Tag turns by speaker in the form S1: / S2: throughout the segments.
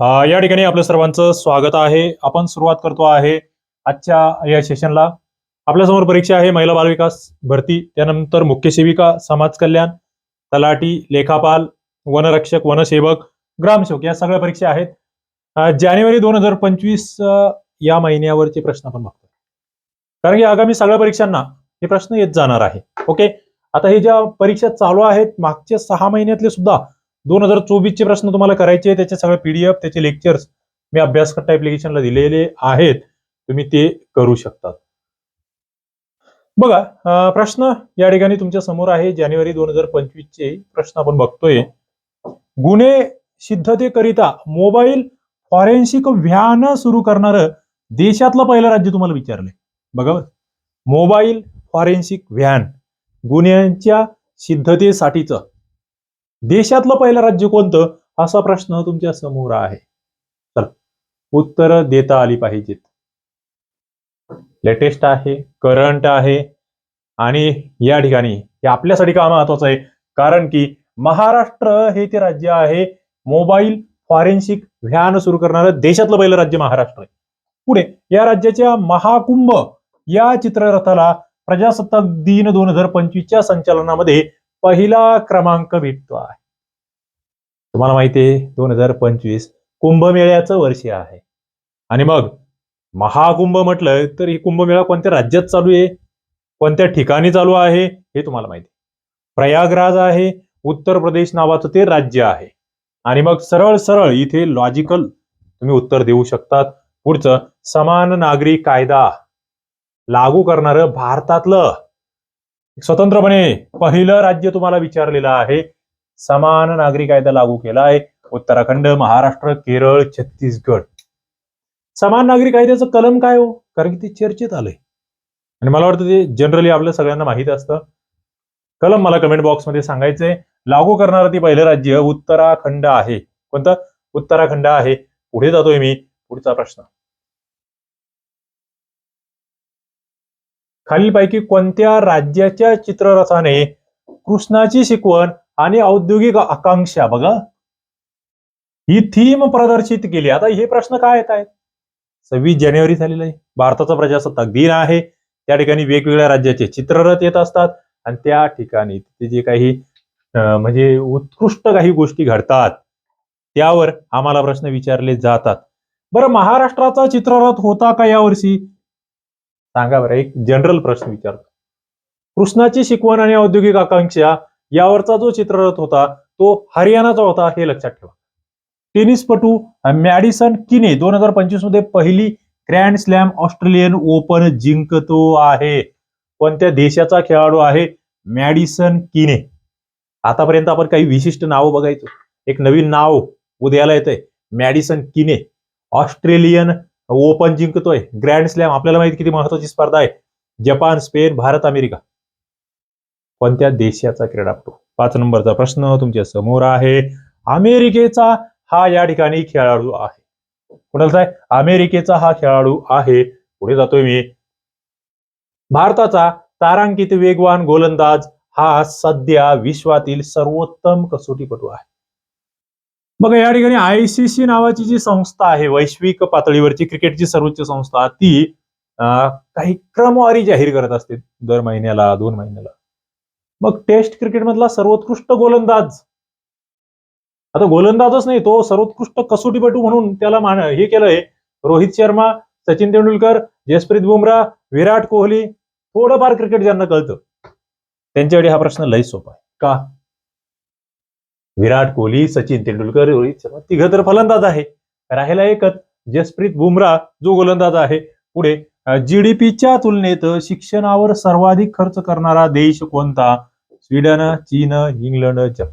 S1: या ठिकाणी आपलं सर्वांचं स्वागत आहे. आपण सुरुवात करतो आहे आजच्या या सेशनला आपल्यासमोर परीक्षा आहे महिला बालविकास भरती त्यानंतर मुख्य सेविका समाज कल्याण तलाठी लेखापाल वनरक्षक वनसेवक ग्रामसेवक या सगळ्या परीक्षा आहेत. जानेवारी दोन हजार पंचवीस या महिन्यावरचे प्रश्न आपण बघतो कारण की आगामी सगळ्या परीक्षांना हे प्रश्न येत जाणार आहे. ओके? आता हे ज्या परीक्षा चालू आहेत मागच्या सहा महिन्यातले सुद्धा दोन हजार चोवीसचे प्रश्न तुम्हाला करायचे त्याचे सगळे पीडीएफ त्याचे लेक्चर्स मी अभ्यासकर्ता ऍप्लिकेशनला दिलेले आहेत. तुम्ही ते करू शकतात. बघा प्रश्न या ठिकाणी तुमच्यासमोर आहे. जानेवारी दोन हजार पंचवीस चे प्रश्न आपण बघतोय. गुन्हे सिद्धतेकरिता मोबाईल फॉरेन्सिक व्हॅन सुरू करणारं देशातलं पहिलं राज्य तुम्हाला विचारलंय. बघा मोबाईल फॉरेन्सिक व्हॅन गुन्ह्यांच्या सिद्धतेसाठीचं. देशातलं पहिलं राज्य कोणतं? असा प्रश्न तुमच्यासमोर आहे. तर उत्तर देता आली पाहिजेत. लेटेस्ट आहे करंट आहे आणि या ठिकाणी हे आपल्यासाठी का महत्वाचं आहे? कारण की महाराष्ट्र हे ते राज्य आहे मोबाईल फॉरेन्सिक व्हॅन सुरू करणारं देशातलं पहिलं राज्य महाराष्ट्र आहे. पुढे या राज्याच्या महाकुंभ या चित्ररथाला प्रजासत्ताक दिन दोन हजार पंचवीसच्या संचालनामध्ये पहिला क्रमांक भेटतो आहे. तुम्हाला माहिती आहे दोन हजार पंचवीस कुंभमेळ्याचं वर्ष आहे. आणि मग महाकुंभ म्हटलं तर ही कुंभमेळा कोणत्या राज्यात चालू आहे? कोणत्या ठिकाणी चालू आहे? हे तुम्हाला माहिती आहे. प्रयागराज आहे उत्तर प्रदेश नावाचं ते राज्य आहे. आणि मग सरळ सरळ इथे लॉजिकल तुम्ही उत्तर देऊ शकतात. पुढचं समान नागरी कायदा लागू करणारं भारतातलं स्वतंत्रपणे पहिलं राज्य तुम्हाला विचारलेलं आहे. समान नागरी कायदा लागू केला आहे. उत्तराखंड महाराष्ट्र केरळ छत्तीसगड. समान नागरी कायद्याचं कलम काय हो? कारण की ते चर्चेत आलंय. आणि मला वाटतं ते जनरली आपल्या सगळ्यांना माहीत असतं. कलम मला कमेंट बॉक्समध्ये सांगायचंय. लागू करणारं ते पहिलं राज्य उत्तराखंड आहे. कोणतं? उत्तराखंड आहे. पुढे जातोय मी. पुढचा प्रश्न. खालीलपैकी कोणत्या राज्याच्या चित्ररथाने कृष्णाची शिकवण आणि औद्योगिक आकांक्षा बघा. ही थीम प्रदर्शित केली. आता हे प्रश्न काय येत आहेत? सव्वीस जानेवारी झालेला आहे. भारताचा प्रजासत्ताक दिन आहे. त्या ठिकाणी वेगवेगळ्या राज्याचे चित्ररथ येत असतात आणि त्या ठिकाणी तिथे जे काही म्हणजे उत्कृष्ट काही गोष्टी घडतात त्यावर आम्हाला प्रश्न विचारले जातात. बरं महाराष्ट्राचा चित्ररथ होता का यावर्षी? सांगा बरं एक जनरल प्रश्न विचारतो. कृष्णाची शिकवण आणि औद्योगिक आकांक्षा यावरचा जो चित्ररथ होता तो हरियाणाचा होता हे लक्षात ठेवा. टेनिसपटू मॅडिसन किने दोन हजार पंचवीसमध्ये पहिली ग्रँड स्लॅम ऑस्ट्रेलियन ओपन जिंकतो आहे. कोणत्या देशाचा खेळाडू आहे मॅडिसन किने. आतापर्यंत आपण काही विशिष्ट नावं बघायचो. एक नवीन नाव उद्याला येतंय मॅडिसन किने. ऑस्ट्रेलियन ओपन जिंकतोय. ग्रँड स्लॅम आपल्याला माहिती किती महत्वाची स्पर्धा आहे? Japan Spain Bharat America. कोणत्या देशाचा क्रीडापटू? पाच नंबरचा प्रश्न तुमच्यासमोर आहे. अमेरिकेचा हा या ठिकाणी खेळाडू आहे. कुणाचा आहे? अमेरिकेचा हा खेळाडू आहे. पुढे जातोय मी. भारताचा तारांकित वेगवान गोलंदाज हा सध्या विश्वातील सर्वोत्तम कसोटीपटू आहे. बघा या ठिकाणी आयसीसी नावाची जी संस्था आहे वैश्विक पातळीवरची क्रिकेटची सर्वोच्च संस्था ती काही क्रमवारी जाहीर करत असते दर महिन्याला दोन महिन्याला. मग टेस्ट क्रिकेटमधला सर्वोत्कृष्ट गोलंदाज. आता गोलंदाजच नाही तो सर्वोत्कृष्ट कसोटीपटू म्हणून त्याला मान हे केलंय रोहित शर्मा सचिन तेंडुलकर जसप्रीत बुमराह विराट कोहली थोडंफार क्रिकेट ज्यांना कळतं त्यांच्याकडे हा प्रश्न लय सोपा आहे. का? विराट कोहली सचिन तेंडुलकर रोहित शर्मा तिघ तर फलंदाज आहे. राहिला एकच जसप्रीत बुमराह जो गोलंदाज आहे. पुढे जीडीपीच्या तुलनेत शिक्षणावर सर्वाधिक खर्च करणारा देश कोणता? स्वीडन चीन इंग्लंड जपान.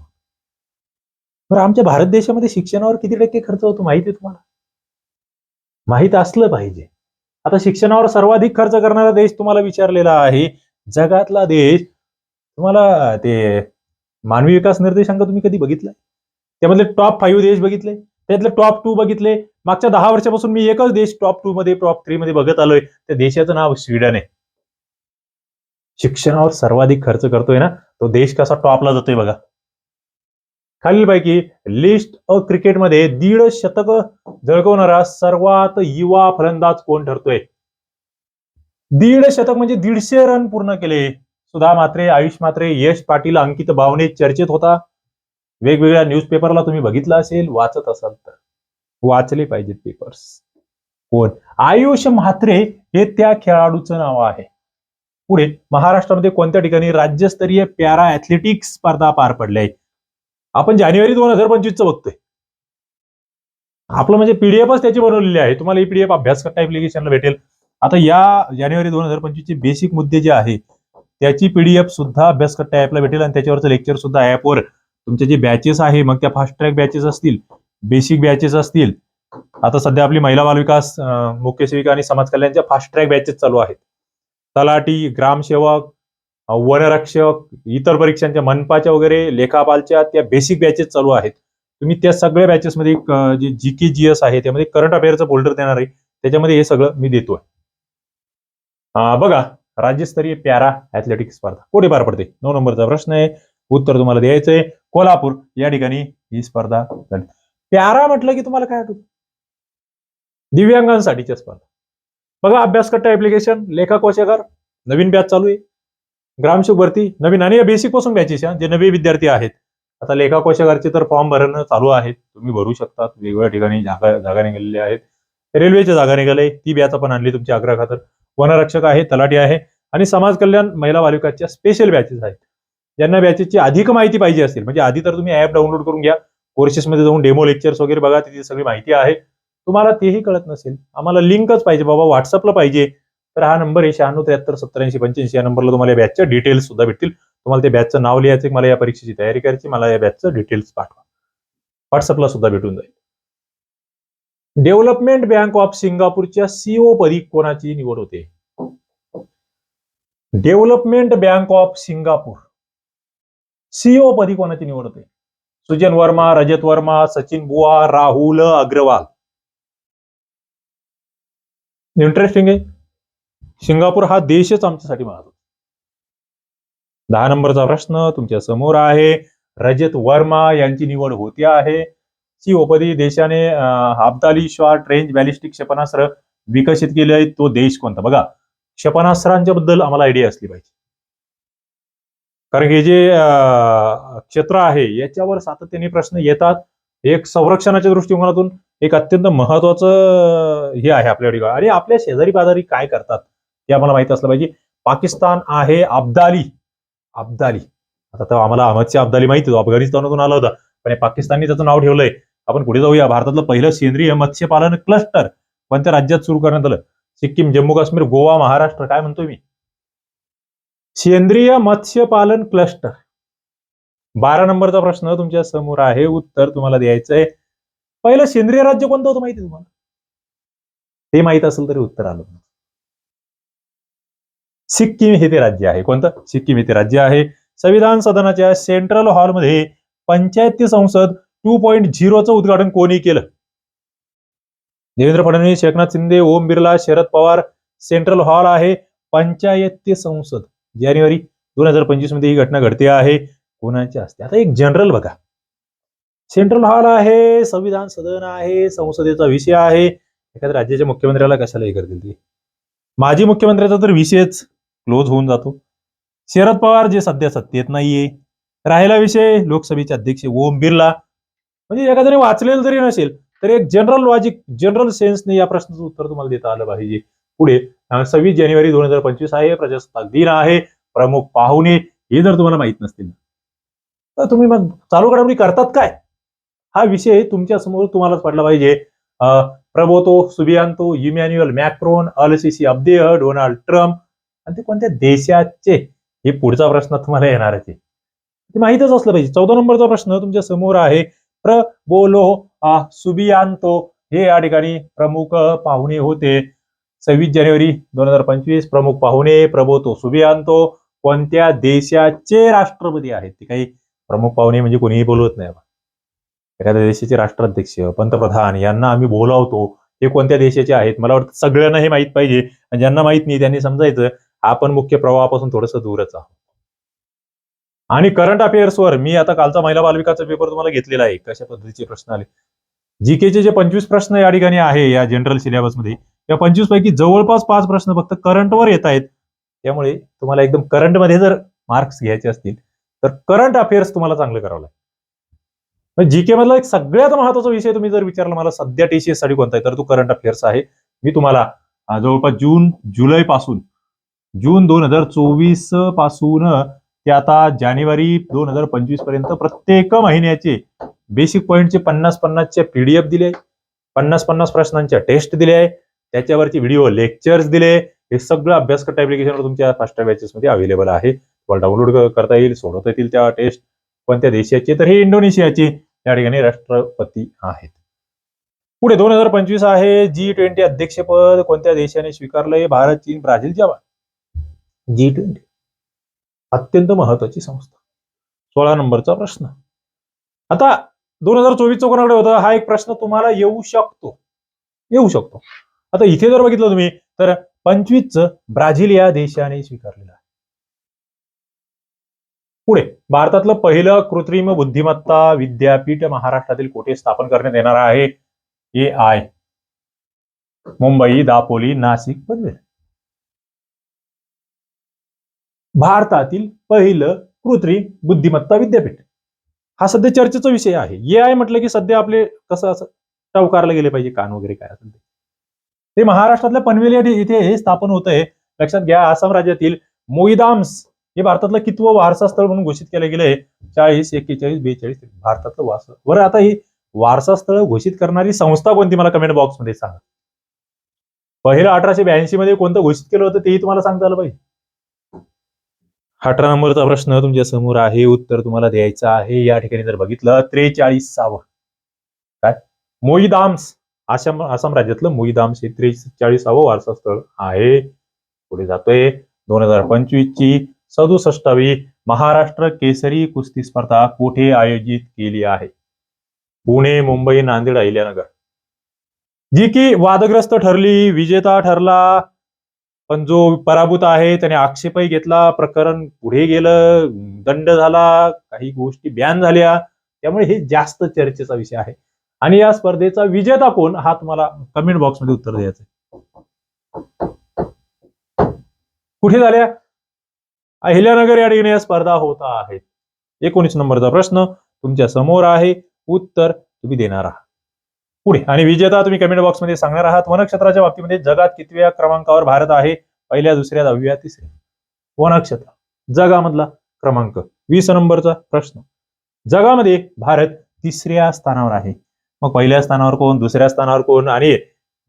S1: बरं आमच्या भारत देशामध्ये शिक्षणावर किती टक्के खर्च होतो माहिती आहे तुम्हाला? माहीत असलं पाहिजे. आता शिक्षणावर सर्वाधिक खर्च करणारा देश तुम्हाला विचारलेला आहे. जगातला देश तुम्हाला ते मानवी विकास निर्देशांक तुम्ही कधी बघितला त्यामधले टॉप फाईव्ह देश बघितले त्यातले टॉप टू बघितले. मागच्या दहा वर्षापासून मी एकच देश टॉप टू मध्ये टॉप थ्री मध्ये बघत आलोय. त्या देशाचं नाव स्वीडन आहे. शिक्षणावर सर्वाधिक खर्च करतोय ना तो देश कसा टॉपला जातोय बघा. खालीलपैकी लिस्ट अ क्रिकेटमध्ये दीड शतक झळकवणारा सर्वात युवा फलंदाज कोण ठरतोय? दीड शतक म्हणजे दीडशे रन पूर्ण केले. सुधा मात्रे आयुष मात्रे यश पाटील अंकित भावने चर्चेत होता. वेगवेगळ्या न्यूजपेपरला तुम्ही बघितलं असेल वाचत असाल तर. वाचले पाहिजेत पेपर्स कोण? आयुष म्हात्रे हे त्या खेळाडूचं नाव आहे. पुढे महाराष्ट्रामध्ये कोणत्या ठिकाणी राज्यस्तरीय पॅरा ऍथलेटिक्स स्पर्धा पार पडल्या? आहेत आपण जानेवारी दोन हजार पंचवीस बघतोय. आपलं म्हणजे पीडीएफच त्याची बनवलेली आहे. तुम्हाला ही पीडीएफ अभ्यास करता ऍप्लिकेशनला भेटेल. आता या जानेवारी दोन हजार पंचवीसचे बेसिक मुद्दे जे आहेत त्याची पीडीएफ सुद्धा अभ्यास करता ॲपला भेटेल आणि त्याच्यावरचं लेक्चर सुद्धा ॲपवर तुमचे जे बॅचेस आहे मग त्या फास्ट ट्रॅक बॅचेस असतील बेसिक बॅचेस असतील. आता सध्या आपली महिला बालविकास मुख्य सेविका आणि समाज कल्याणच्या फास्ट ट्रॅक बॅचेस चालू आहेत. तलाठी ग्रामसेवक वनरक्षक इतर परीक्षांच्या मनपाच्या वगैरे लेखापालच्या त्या बेसिक बॅचेस चालू आहेत. तुम्ही त्या सगळ्या बॅचेसमध्ये जे जी के जी एस आहे त्यामध्ये करंट अफेअरचं फोल्डर देणार आहे. त्याच्यामध्ये हे सगळं मी देतोय. बघा. राज्यस्तरीय पॅरा ऍथलेटिक स्पर्धा. कोठे पार पडते? नऊ नंबरचा प्रश्न आहे. उत्तर तुम्हाला द्यायचंय कोल्हापूर. या ठिकाणी ही स्पर्धा झाली. पॅरा म्हटलं की तुम्हाला काय आठवत? दिव्यांगांसाठीच्या स्पर्धा. बघा अभ्यास करता ऍप्लिकेशन लेखा कोशागार नवीन बॅच चालू आहे. ग्रामसेवक भरती नवीन आणि बेसिकपासून बॅचेस जे नवे विद्यार्थी आहेत. आता लेखा कोशागारचे तर फॉर्म भरणं चालू आहेत. तुम्ही भरू शकता वेगवेगळ्या ठिकाणी जागा जागा निघालेल्या आहेत. रेल्वेच्या जागा निघाले ती बॅच आपण आणली तुमच्या आग्रह खातर. वनरक्षक आहे तलाठी आहे आणि समाज कल्याण महिला बालिकाच्या स्पेशल बॅचेस आहेत. ज्यांना बॅचेसची अधिक माहिती पाहिजे असेल म्हणजे आधी तर तुम्ही ऍप डाउनलोड करून घ्या. कोर्सेसमध्ये जाऊन डेमो लेक्चर्स वगैरे बघा तिथे सगळी माहिती आहे. तुम्हाला तेही कळत नसेल आम्हाला लिंकच पाहिजे बाबा व्हॉट्सअपला पाहिजे. तर हा नंबर आहे शहाण्णव त्र्याहत्तर सत्त्याऐंशी पंच्याऐंशी या नंबरला तुम्हाला या बॅचच्या डिटेल्स सुद्धा भेटतील. तुम्हाला त्या बॅचचं नाव लिहायचं मला या परीक्षेची तयारी करायची मला या बॅचचं डिटेल्स पाठवा. व्हॉट्सअपला सुद्धा भेटून जाईल. डेव्हलपमेंट बँक ऑफ सिंगापूरच्या सीओ पदी कोणाची निवड होते? Development bank of Singapore. CEO पदी कोणाची निवड होते? सुजन वर्मा रजत वर्मा सचिन बुवा राहुल अग्रवाल. इंटरेस्टिंग आहे. सिंगापूर हा देशच आमच्यासाठी महत्त्व दहा नंबरचा प्रश्न तुमच्यासमोर आहे. रजत वर्मा यांची निवड होते आहे. सीओपदी देशाने अब्दाली शॉर्ट रेंज बॅलिस्टिक क्षेपणास्त्र विकसित केले आहे तो देश कोणता? बघा क्षेपणास्त्रांच्या बद्दल आम्हाला आयडिया असली पाहिजे. कारण हे जे क्षेत्र आहे याच्यावर सातत्याने प्रश्न येतात. एक संरक्षणाच्या दृष्टिकोनातून एक अत्यंत महत्वाचं हे आहे आपल्याकडे. आणि आपल्या शेजारी पाजारी काय करतात हे आम्हाला माहीत असलं पाहिजे. पाकिस्तान आहे अब्दाली. अब्दाली. आता तर आम्हाला अहमदची अब्दाली माहिती होतो अफगाणिस्तानातून आला होता. पण हे पाकिस्ताननी त्याचं नाव ठेवलंय. आपण पुढे जाऊया. भारतातलं पहिलं सेंद्रिय मत्स्यपालन क्लस्टर कोणत्या राज्यात सुरू करण्यात आलं? सिक्कीम जम्मू काश्मीर गोवा महाराष्ट्र काय म्हणतोय मी? सेंद्रिय मत्स्यपालन क्लस्टर बारा नंबरचा प्रश्न तुमच्यासमोर आहे. उत्तर तुम्हाला द्यायचं आहे पहिलं सेंद्रिय राज्य कोणतं होतं माहिती आहे तुम्हाला? ते माहीत असेल तरी उत्तर आलं. सिक्कीम हे ते राज्य आहे. कोणतं? सिक्कीम हे ते राज्य आहे. संविधान सदनाच्या सेंट्रल हॉलमध्ये पंचायती संसद टू पॉईंट झिरोचं उद्घाटन कोणी केलं? देवेंद्र फडणवीस एकनाथ शिंदे ओम बिर्ला शरद पवार सेंट्रल हॉल आहे पंचायती संसद जानेवारी दोन हजार पंचवीसमध्ये ही घटना घडते आहे. कोणाच्या असते आता एक जनरल बघा. सेंट्रल हॉल आहे संविधान सदन आहे संसदेचा विषय आहे. एखाद्या राज्याच्या मुख्यमंत्र्याला कशाला हे करतील ते? माजी मुख्यमंत्र्याचा तर विषयच क्लोज होऊन जातो. शरद पवार जे सध्या सत्तेत नाहीये. राहिला विषय लोकसभेचे अध्यक्ष ओम बिर्ला म्हणजे एखाद्याने वाचलेलं जरी नसेल तर एक जनरल लॉजिक जनरल सेन्सने या प्रश्नाचं उत्तर तुम्हाला देता आलं पाहिजे. पुढे सव्वीस जानेवारी दोन हजार पंचवीस आहे प्रजासत्ताक दिन आहे. प्रमुख पाहुणे हे जर तुम्हाला माहीत नसतील तर तुम्ही मग चालू घडामोडी करतात काय? हा विषय तुमच्यासमोर तुम्हालाच पडला पाहिजे. Prabowo Subianto Emmanuel Macron al Sisi Abdel Donald Trump आणि ते कोणत्या देशाचे? हे पुढचा प्रश्न तुम्हाला येणार आहे. ते माहीतच असलं पाहिजे. चौदा नंबरचा प्रश्न तुमच्यासमोर आहे. प्रबोलो आ, सुबियांतो. हे या ठिकाणी प्रमुख पाहुणे होते. सव्वीस जानेवारी दोन हजार पंचवीस प्रमुख पाहुणे प्रबोतो सुबियांतो. कोणत्या देशाचे राष्ट्रपती आहेत? ते काही प्रमुख पाहुणे म्हणजे कोणीही बोलवत नाही एखाद्या देशाचे राष्ट्राध्यक्ष पंतप्रधान यांना आम्ही बोलावतो. हे कोणत्या देशाचे आहेत? मला वाटतं सगळ्यांना हे माहीत पाहिजे. आणि ज्यांना माहीत नाही त्यांनी समजायचं. आपण मुख्य प्रवाहापासून थोडंसं दूरच आहोत. आणि करंट अफेअर्सवर मी आता कालचा महिला बालविकाचा पेपर तुम्हाला घेतलेला आहे. कशा पद्धतीचे प्रश्न आले? जीकेचे जे पंचवीस प्रश्न या ठिकाणी आहे या जनरल सिलेबसमध्ये या पंचवीस पैकी जवळपास पाच प्रश्न फक्त करंटवर येत आहेत. त्यामुळे तुम्हाला एकदम करंटमध्ये जर मार्क्स घ्यायचे असतील तर करंट अफेअर्स तुम्हाला चांगलं करावं लागेल. जीके मधला एक सगळ्यात महत्त्वाचा विषय तुम्ही जर विचारला मला सध्या टीसीएससाठी कोणता आहे तर तो करंट अफेअर्स आहे. मी तुम्हाला जवळपास जून जुलै पासून जून दोन हजार चोवीसपासून ते आता जानेवारी दोन हजार पंचवीसपर्यंत प्रत्येक महिन्याचे बेसिक पॉईंटचे पन्नास पन्नासचे पीडीएफ दिले पन्नास पन्नास प्रश्नांच्या टेस्ट दिले आहे. त्याच्यावरती व्हिडिओ लेक्चर्स दिले हे सगळं अभ्यासकट ऍप्लिकेशनवर तुमच्या फास्ट बॅचेस मध्ये अवेलेबल आहे. तुम्हाला डाउनलोड करता येईल सोडवता येतील त्या टेस्ट कोणत्या देशाचे तर हे इंडोनेशियाचे या ठिकाणी राष्ट्रपती आहेत. पुढे दोन हजार पंचवीस आहे. जी ट्वेंटी अध्यक्षपद कोणत्या देशाने स्वीकारलंय? भारत चीन ब्राझील जपान. जी ट्वेंटी अत्यंत महत्वाची संस्था. सोळा नंबरचा प्रश्न. आता दोन हजार चोवीस कोणाकडे होता? हा एक प्रश्न तुम्हाला येऊ शकतो. येऊ शकतो. आता इथे जर बघितलं तुम्ही तर पंचवीस ब्राझील या देशाने स्वीकारलेलं आहे. पुढे भारतातलं पहिलं कृत्रिम बुद्धिमत्ता विद्यापीठ महाराष्ट्रातील कोठे स्थापन करण्यात येणार आहे? A I. मुंबई दापोली नाशिक पनवेल. भारतातील पहिलं कृत्रिम बुद्धिमत्ता विद्यापीठ. हा सध्या चर्चेचा विषय आहे. ए आय म्हटलं की सध्या आपले कसं असं टवकारला गेले पाहिजे कान वगैरे काय असेल ते. महाराष्ट्रातल्या पनवेल इथे हे स्थापन होत आहे लक्षात घ्या आसाम राज्यातील मोईदाम्स हे भारतातलं कितवं वारसा स्थळ म्हणून घोषित केलं गेलं आहे चाळीस एक्केचाळीस बेचाळीस भारतातलं वारसा बरं आता ही वारसा स्थळ घोषित करणारी संस्था कोणती मला कमेंट बॉक्समध्ये सांगा. पहिलं अठराशे ब्याऐंशी मध्ये कोणतं घोषित केलं होतं तेही तुम्हाला सांगता आलं पाहिजे. अठरा नंबरचा प्रश्न तुमच्यासमोर आहे. उत्तर तुम्हाला द्यायचं आहे. या ठिकाणी जर बघितलं त्रेचाळीसावं. काय? मोईदाम्स आसाम आसाम राज्यातलं मोईदाम्स हे त्रेचाळीसावं वारसा स्थळ आहे. पुढे जातोय. दोन हजार पंचवीस ची सदुसष्टावी महाराष्ट्र केसरी कुस्ती स्पर्धा कुठे आयोजित केली आहे? पुणे मुंबई नांदेड अहिल्यानगर. जी की वादग्रस्त ठरली विजेता ठरला पण जो पराभूत आहे त्याने आक्षेपही घेतला. प्रकरण पुढे गेलं दंड झाला काही गोष्टी बॅन झाल्या. त्यामुळे हे जास्त चर्चेचा विषय आहे. आणि या स्पर्धेचा विजेता कोण? हा तुम्हाला कमेंट बॉक्समध्ये उत्तर द्यायचं आहे. कुठे झाल्या? अहिल्यानगर या ठिकाणी या स्पर्धा होत आहेत. एकोणीस नंबरचा प्रश्न तुमच्यासमोर आहे. उत्तर तुम्ही देणार आहात. पुढे. आणि विजेता तुम्ही कमेंट बॉक्समध्ये सांगणार आहात वनक्षेत्राच्या बाबतीमध्ये जगात कितव्या क्रमांकावर भारत आहे? पहिल्या दुसऱ्या दहाव्या तिसऱ्या. वनक्षेत्र. जगामधला क्रमांक. वीस नंबरचा प्रश्न. जगामध्ये भारत तिसऱ्या स्थानावर आहे. मग पहिल्या स्थानावर कोण? दुसऱ्या स्थानावर कोण? आणि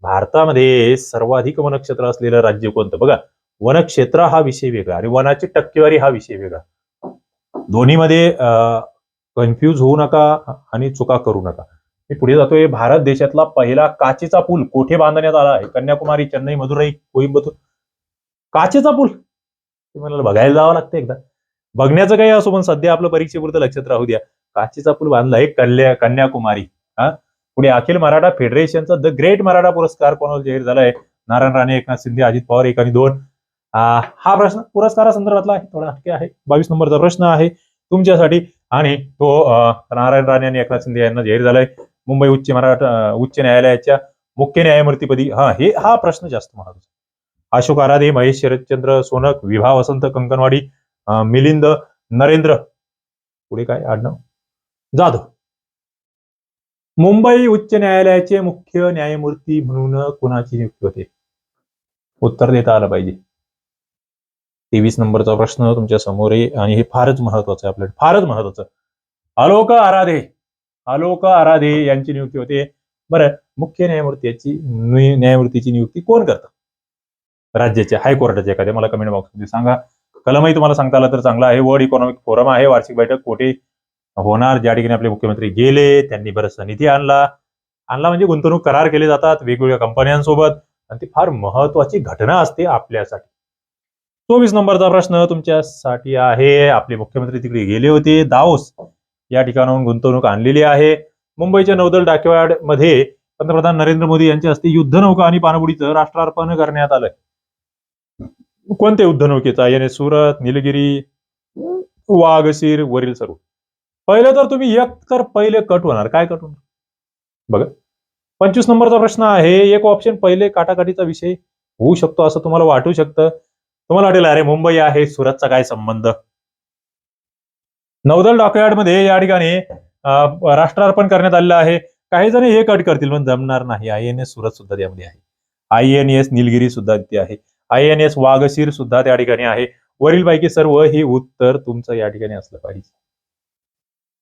S1: भारतामध्ये सर्वाधिक वनक्षेत्र असलेलं राज्य कोणतं? बघा वनक्षेत्र हा विषय वेगळा आणि वनाची टक्केवारी हा विषय वेगळा. दोन्हीमध्ये कन्फ्यूज होऊ नका आणि चुका करू नका. मी पुढे जातोय. भारत देशातला पहिला काचेचा पूल कोठे बांधण्यात आला आहे? कन्याकुमारी चेन्नई मदुराई कोईम्बतूर काचेचा पूल? ते बघायला जावं लागतं एकदा. बघण्याचं काही असो पण सध्या आपलं परीक्षेपुरतं लक्षात राहू द्या. काचेचा पूल बांधला आहे कल्या कन्याकुमारी. हा? पुढे अखिल मराठा फेडरेशनचा द ग्रेट मराठा पुरस्कार कोणाला जाहीर झालाय नारायण राणे एकनाथ शिंदे अजित पवार एक आणि दोन. हा प्रश्न पुरस्कारासंदर्भातला आहे. थोडा हटके आहे. बावीस नंबरचा प्रश्न आहे तुमच्यासाठी. आणि तो नारायण राणे आणि एकनाथ शिंदे यांना जाहीर झालाय मुंबई उच्च मराठा उच्च न्यायालयाच्या मुख्य न्यायमूर्तीपदी. हा हे हा प्रश्न जास्त महत्त्वाचा अशोक आराधे महेश शरदचंद्र सोनक विभा वसंत कंकणवाडी मिलिंद नरेंद्र. पुढे काय? आडनाव? जाधव. मुंबई उच्च न्यायालयाचे मुख्य न्यायमूर्ती म्हणून कुणाची नियुक्ती होते? उत्तर देता आलं पाहिजे. तेवीस नंबरचा प्रश्न तुमच्यासमोर आहे आणि हे फारच महत्वाचं आहे आपल्याला. फारच महत्वाचं आलोक आराधे. आलोक आराधे यांची नियुक्ती होते. बरं मुख्य न्यायमूर्तीची न्यायमूर्तीची नियुक्ती कोण करतं? राज्याच्या हायकोर्टाच्या एखाद्या मला कमेंट बॉक्समध्ये सांगा. कलमही तुम्हाला सांगता आलं तर चांगला आहे. वर्ल्ड इकॉनॉमिक फोरम आहे वार्षिक बैठक कोठे होणार? ज्या ठिकाणी आपले मुख्यमंत्री गेले त्यांनी बरचसा निधी आणला. आणला म्हणजे गुंतवणूक करार केले जातात वेगवेगळ्या कंपन्यांसोबत. आणि ती फार महत्वाची घटना असते आपल्यासाठी. चोवीस नंबरचा प्रश्न तुमच्यासाठी आहे. आपले मुख्यमंत्री तिकडे गेले होते. दाओस या ठिकाणाहून गुंतवणूक आणलेली आहे. मुंबईच्या नौदल डाकवाडमध्ये पंतप्रधान नरेंद्र मोदी यांच्या हस्ते युद्धनौका आणि पाणबुडीचं राष्ट्रार्पण करण्यात आलंय. कोणत्या युद्धनौकेचा येणे सुरत निलगिरी वाघशीर वरील सर्व पहिलं तर तुम्ही एक तर पहिले कट होणार. काय कट होणार? बघा. पंचवीस नंबरचा प्रश्न आहे. एक ऑप्शन पहिले काटाकाटीचा विषय होऊ शकतो असं तुम्हाला वाटू शकतं. तुम्हाला वाटेल अरे मुंबई आहे सुरतचा काय संबंध? नौदल डॉकयार्डमध्ये या ठिकाणी राष्ट्रार्पण करण्यात आलेलं आहे. काही जण हे कट करतील पण जमणार नाही. आय एन एस सुरत सुद्धा त्यामध्ये आहे. आय एन एस निलगिरी सुद्धा तिथे आहे. आय एन एस वाघशीर सुद्धा त्या ठिकाणी आहे. वरीलपैकी सर्व हे उत्तर तुमचं या ठिकाणी असलं पाहिजे.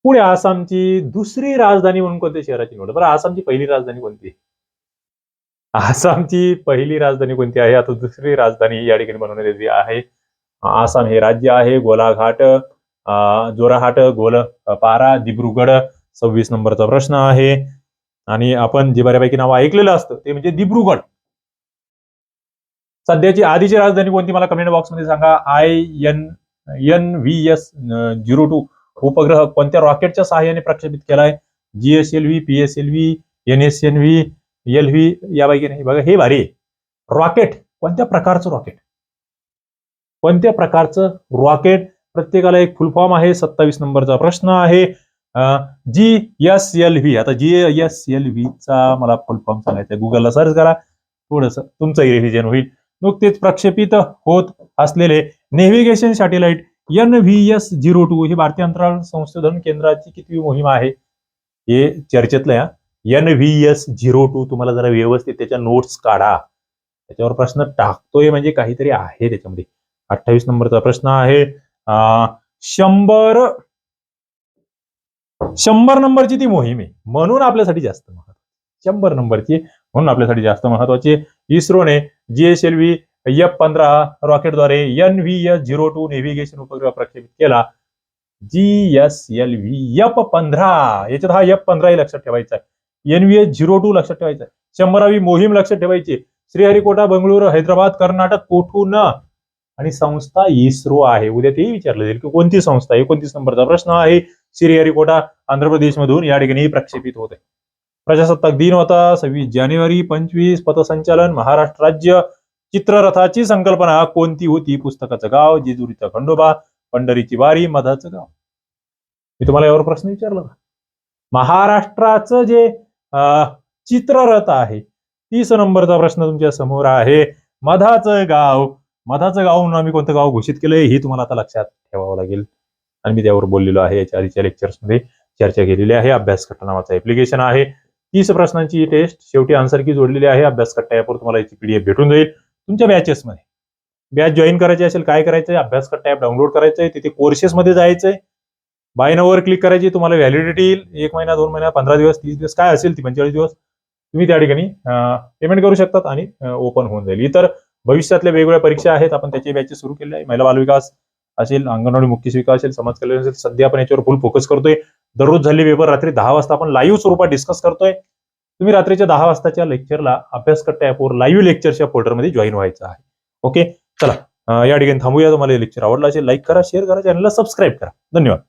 S1: पुढे आसामची दुसरी राजधानी म्हणून कोणत्या शहराची निवड. बरं आसामची पहिली राजधानी कोणती? आहे? आसामची पहिली राजधानी कोणती आहे? आता दुसरी राजधानी या ठिकाणी बनवण्यात आहे. आसाम हे राज्य आहे. गोलाघाट जोराहाट गोल पारा दिब्रुगड सव्वीस नंबरचा प्रश्न आहे. आणि आपण जे बऱ्यापैकी नाव ऐकलेलं असतं ते म्हणजे दिब्रुगड. सध्याची आधीची राजधानी कोणती मला कमेंट बॉक्समध्ये सांगा. I N N V S zero two उपग्रह कोणत्या रॉकेटच्या सहाय्याने प्रक्षेपित केलाय? G S L V P S L V N S N V L V यापैकी नाही. बघा हे भारी. रॉकेट कोणत्या प्रकारचं रॉकेट कोणत्या प्रकारचं रॉकेट प्रत्येकाला एक फुल फॉर्म आहे. सत्तावीस नंबरचा प्रश्न आहे. जी एस एल व्ही आता जी एस एल व्ही चा मला फुल फॉर्म सांगायचा गुगलला सर्च करा. थोडस तुमचंही रिव्हिजन होईल. नुकतेच प्रक्षेपित होत असलेले navigation satellite N V S zero two ही भारतीय अंतराळ संशोधन केंद्राची कितवी मोहीम आहे? हे चर्चेतलं या. N V S zero two तुम्हाला जरा व्यवस्थित त्याच्या नोट्स काढा. त्याच्यावर प्रश्न टाकतोय म्हणजे काहीतरी आहे त्याच्यामध्ये. अठ्ठावीस नंबरचा प्रश्न आहे. शंभर शंभर नंबरची ती मोहीम आहे. म्हणून आपल्यासाठी जास्त महत्वाची शंभर नंबरची म्हणून आपल्यासाठी जास्त महत्वाची आहे. इस्रोने जीएसएलव्ही एफ पंधरा रॉकेटद्वारे N V S zero two navigation उपग्रह प्रक्षेपित केला. G S L V F पंधरा. याच्यात हा एफ पंधराही लक्षात ठेवायचा आहे. N V S zero two लक्षात ठेवायचा आहे. शंभरावी मोहीम लक्षात ठेवायची श्रीहरिकोटा बंगळुरू हैदराबाद कर्नाटक कोठून आणि संस्था इस्रो आहे. उद्या तेही विचारलं जाईल की कोणती संस्था एकोणतीस नंबरचा प्रश्न आहे. श्रीहरिकोटा आंध्र प्रदेश मधून या ठिकाणी प्रक्षेपित होते. प्रजासत्ताक दिन होता. सव्वीस जानेवारी पंचवीस पथसंचालन महाराष्ट्र राज्य. चित्ररथाची संकल्पना कोणती होती? पुस्तकाचं गाव जेजुरीचा खंडोबा पंढरीची वारी मधाचं गाव. मी तुम्हाला यावर प्रश्न विचारला महाराष्ट्राचं जे चित्ररथ आहे तीस नंबरचा प्रश्न तुमच्यासमोर आहे. मधाचं गाव. मधाचं गाव म्हणून आम्ही कोणतं गाव घोषित केलंय हे तुम्हाला आता लक्षात ठेवावं लागेल. आणि मी त्यावर बोललेलो आहे याच्या आधीच्या लेक्चर्समध्ये चर्चा केलेली आहे. अभ्यासकट्टा नावाचं ऍप्लिकेशन आहे. तीस प्रश्नांची टेस्ट शेवटी आन्सर की जोडलेली आहे. अभ्यासकट्टा ऍपवर तुम्हाला याची पीडीएफ भेटून जाईल. तुमच्या बॅचेसमध्ये बॅच जॉईन करायची असेल काय करायचंय? अभ्यासकट्टा ॲप डाउनलोड करायचंय. तिथे कोर्सेसमध्ये जायचंय. बाय वर क्लिक करायची तुम्हाला व्हॅलिडिटी येईल. एक महिना दोन महिना पंधरा दिवस तीस दिवस काय असेल ती पंचेचाळीस दिवस तुम्ही त्या ठिकाणी पेमेंट करू शकतात आणि ओपन होऊन जाईल. इतर भविष्यातल्या वेगवेगळ्या परीक्षा आहेत आपण त्याची बॅचेस सुरू केले आहे. महिला बालविकास असेल अंगणवाडी मुख्य शिक्षिका असेल समाज कल्याण असेल सध्या आपण याच्यावर फुल फोकस करतोय. दररोज झाले पेपर रात्री दहा वाजता आपण लाईव्ह स्वरूपात डिस्कस करतोय. तुम्ही रात्रीच्या दहा वाजताच्या लेक्चरला अभ्यास कट्टा ॲपवर लाईव्ह लेक्चरच्या फोल्डरमध्ये जॉईन व्हायचं आहे. ओके चला या ठिकाणी थांबूया. तुम्हाला हे लेक्चर आवडलं असेल लाईक करा शेअर करा चॅनलला सबस्क्राईब करा. धन्यवाद.